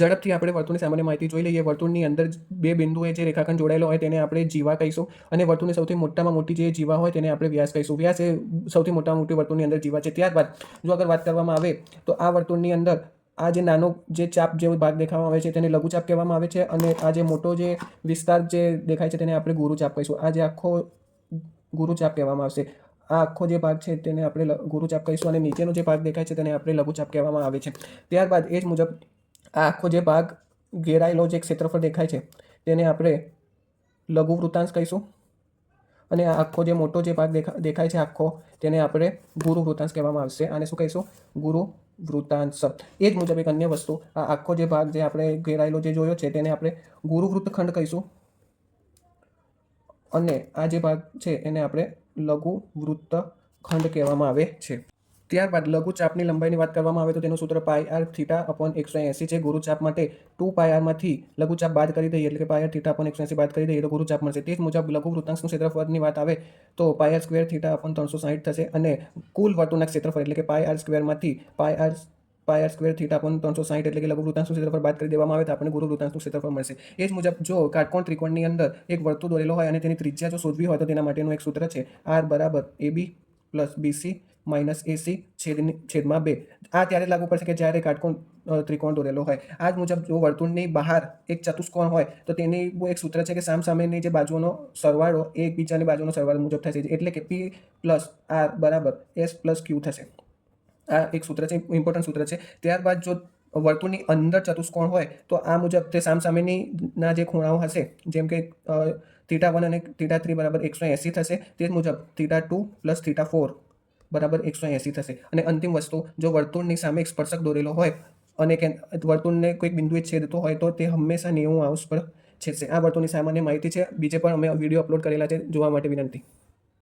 ઝડપથી આપણે વર્તુળની સામાન્ય માહિતી જોઈ લઈએ. વર્તુળની અંદર બે બિંદુએ જે રેખાખંડ જોડાયેલો હોય તેને આપણે જીવા કહીશું અને વર્તુળની સૌથી મોટામાં મોટી જે જીવા હોય તેને આપણે વ્યાસ કહીશું. વ્યાસ એ સૌથી મોટામાં મોટી વર્તુળની અંદર જીવા છે. ત્યારબાદ જો અગર વાત કરવામાં આવે તો આ વર્તુળની અંદર આ જે નાનો જે ચાપ જેવો ભાગ દેખાવામાં આવે છે તેને લઘુચાપ કહેવામાં આવે છે અને આ જે મોટો જે વિસ્તાર જે દેખાય છે તેને આપણે ગુરુચાપ કહીશું. આ જે આખો ગુરુચાપ કહેવામાં આવશે. આ આખો જે ભાગ છે તેને આપણે ગુરુચાપ કહીશું અને નીચેનો જે ભાગ દેખાય છે તેને આપણે લઘુચાપ કહેવામાં આવે છે. ત્યારબાદ એ જ મુજબ આ આખો જે ભાગ ઘેરાયેલો જે ક્ષેત્રફળ દેખાય છે, તેને આપણે લઘુ વૃત્તાંશ કહીશું. અને આ આખો જે મોટો જે ભાગ દેખા, દેખાય છે આખો, તેને આપણે ગુરુ વૃત્તાંશ કહેવામાં આવશે. આને શું કહીશું? ગુરુ વૃત્તાંશ. એ જ મુજબ એક અન્ય વસ્તુ, આ આખો જે ભાગ જે આપણે ઘેરાયેલો જે જોયો છે, તેને આપણે ગુરુ વૃત્તખંડ કહીશું. અને આ જે ભાગ છે, એને આપણે લઘુ વૃત્તખંડ કહેવામાં આવે છે. ત્યારબાદ લઘુચાપની લંબાઈની વાત કરવામાં આવે તો તેનું સૂત્ર પાય આર થીટા અપોન એકસો એંસી છે. ગુરુચાપ માટે ટુ પાય આરમાંથી લઘુચાપ બાદ કરી દઈએ એટલે કે પાય આર થીટા અપોન એકસો એંસી બાદ કરી દઈએ તો ગુરુચાપ મળશે. તે જ મુજબ લઘુ વૃત્તાંશનું ક્ષેત્રફળની વાત આવે તો pi R square theta upon ત્રણસો સાહીઠ થશે અને કુલ વર્તુળના ક્ષેત્રફળ એટલે કે pi R સ્ક્વેરમાંથી pi R pi R square theta upon ત્રણસો સાહીઠ એટલે કે લઘુ વૃતાંશનું ક્ષેત્રફળ બાદ કરી દેવામાં આવે તો આપણને ગુરુ વૃતાંશનું ક્ષેત્રફળ મળશે. એ જ મુજબ જો કાટકોણ ત્રિકોણની અંદર એક વર્તુળ દોરેલો હોય અને તેની ત્રિજ્યા જો શોધવી હોય તો તેના માટેનું એક સૂત્ર છે. આર બરાબર A B plus BC minus AC છેદની છેદમાં બે. આ ત્યારે લાગુ પડશે કે જ્યારે કાટકોણ ત્રિકોણ દોરેલો હોય. આ જ મુજબ જો વર્તુળની બહાર એક ચતુષ્કોણ હોય, તો તેની એક સૂત્ર છે કે સામ સામેની જે બાજુઓનો સરવાળો એ એકબીજાની બાજુનો સરવાળો મુજબ થશે. એટલે કે પી પ્લસ આર બરાબર એસ પ્લસ ક્યુ થશે. આ એક સૂત્ર છે, ઇમ્પોર્ટન્ટ સૂત્ર છે. ત્યારબાદ જો વર્તુળની અંદર ચતુષ્કોણ હોય, તો આ મુજબ તે સામસામેની ના જે ખૂણાઓ હશે, જેમ કે થીટા વન અને થીટા થ્રી બરાબર એકસો એંસી થશે, તે મુજબ theta two plus theta four બરાબર એકસો એંસી થશે. અને અંતિમ વસ્તુ, જો વર્તુળની સામે એક સ્પર્શક દોરેલો હોય, અને કે વર્તુળને કોઈક બિંદુએ છેદતો હોય, તો તે હંમેશા નેવું આઉસ પર છેદશે. આ વર્તુળની સામાન્ય માહિતી છે. બીજે પણ અમે વીડિયો અપલોડ કરેલા છે, જોવા માટે વિનંતી.